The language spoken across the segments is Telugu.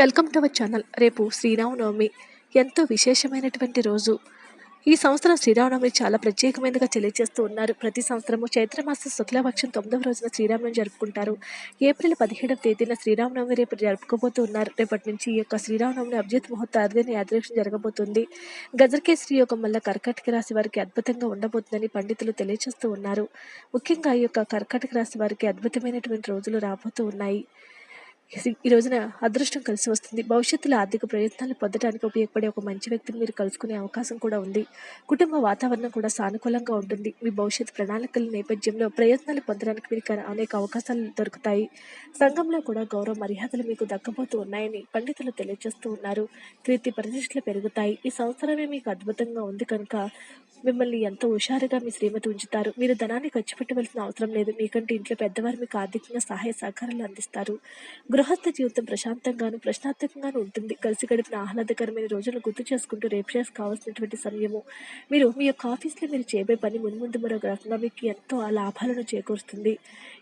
Welcome to our channel. రేపు శ్రీరామనవమి. ఎంతో విశేషమైనటువంటి రోజు. ఈ సంవత్సరం శ్రీరామనవమి చాలా ప్రత్యేకమైనదిగా తెలియజేస్తూ ఉన్నారు. ప్రతి సంవత్సరము చైత్రమాస శుక్లపక్షం తొమ్మిదవ రోజున శ్రీరామనవమి జరుపుకుంటారు. ఏప్రిల్ పదిహేడవ తేదీన శ్రీరామనవమి రేపు జరుపుకోబోతూ ఉన్నారు. రేపటి నుంచి ఈ యొక్క శ్రీరామనవమి అభిజిత్ ముహూర్త అరుదైన యాదృక్షం జరగబోతుంది. గజకేశ్రీ యోగం వల్ల కర్కాటక రాశి వారికి అద్భుతంగా ఉండబోతుందని పండితులు తెలియజేస్తూ ఉన్నారు. ముఖ్యంగా ఈ యొక్క కర్కాటక రాశి వారికి అద్భుతమైనటువంటి రోజులు రాబోతూ ఉన్నాయి. ఈ రోజున అదృష్టం కలిసి వస్తుంది. భవిష్యత్తులో ఆర్థిక ప్రయత్నాలు పొందడానికి ఉపయోగపడే ఒక మంచి వ్యక్తిని మీరు కలుసుకునే అవకాశం కూడా ఉంది. కుటుంబ వాతావరణం కూడా సానుకూలంగా ఉంటుంది. మీ భవిష్యత్ ప్రణాళికల నేపథ్యంలో ప్రయత్నాలు పొందడానికి మీకు అనేక అవకాశాలు దొరుకుతాయి. సంఘంలో కూడా గౌరవ మర్యాదలు మీకు దక్కబోతూ ఉన్నాయని పండితులు తెలియజేస్తూ ఉన్నారు. కీర్తి ప్రతిష్టలు పెరుగుతాయి. ఈ సంవత్సరమే మీకు అద్భుతంగా ఉంది కనుక మిమ్మల్ని ఎంతో హుషారుగా మీ శ్రీమతి ఉంచుతారు. మీరు ధనాన్ని ఖర్చు పెట్టవలసిన అవసరం లేదు. మీకంటే ఇంట్లో పెద్దవారు మీకు ఆర్థికంగా సహాయ సహకారాలు అందిస్తారు. గృహస్థ జీవితం ప్రశాంతంగాను ప్రశ్నార్థకంగాను ఉంటుంది. కలిసి గడిపిన ఆహ్లాదకరమైన రోజులను గుర్తు చేసుకుంటూ రేపు చేసి కావాల్సినటువంటి సమయము. మీరు మీ యొక్క ఆఫీస్లో మీరు చేయబోయే పని ముందు ముందు మరొక రకంగా మీకు ఎంతో ఆ లాభాలను చేకూరుస్తుంది.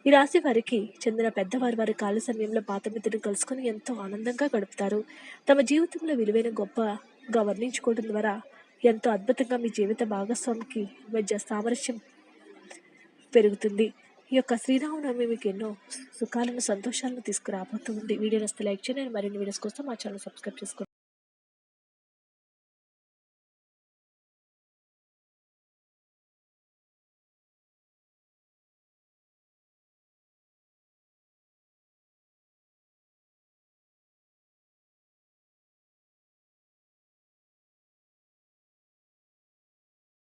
ఈ రాశి వారికి చెందిన పెద్దవారు వారి కాల సమయంలో పాత మిత్రుని కలుసుకొని ఎంతో ఆనందంగా గడుపుతారు. తమ జీవితంలో విలువైన గొప్పగా వర్ణించుకోవడం ద్వారా ఎంతో అద్భుతంగా మీ జీవిత భాగస్వామికి మధ్య సామరస్యం పెరుగుతుంది. ఈ యొక్క శ్రీరామనవమి మీకు ఎన్నో సుఖాలను సంతోషాలను తీసుకురాబోతుంది. వీడియో నస్తే లైక్ చేయండి. మరిన్ని వీడియోస్ కోసం మా ఛానల్ సబ్స్క్రైబ్ చేసుకోండి.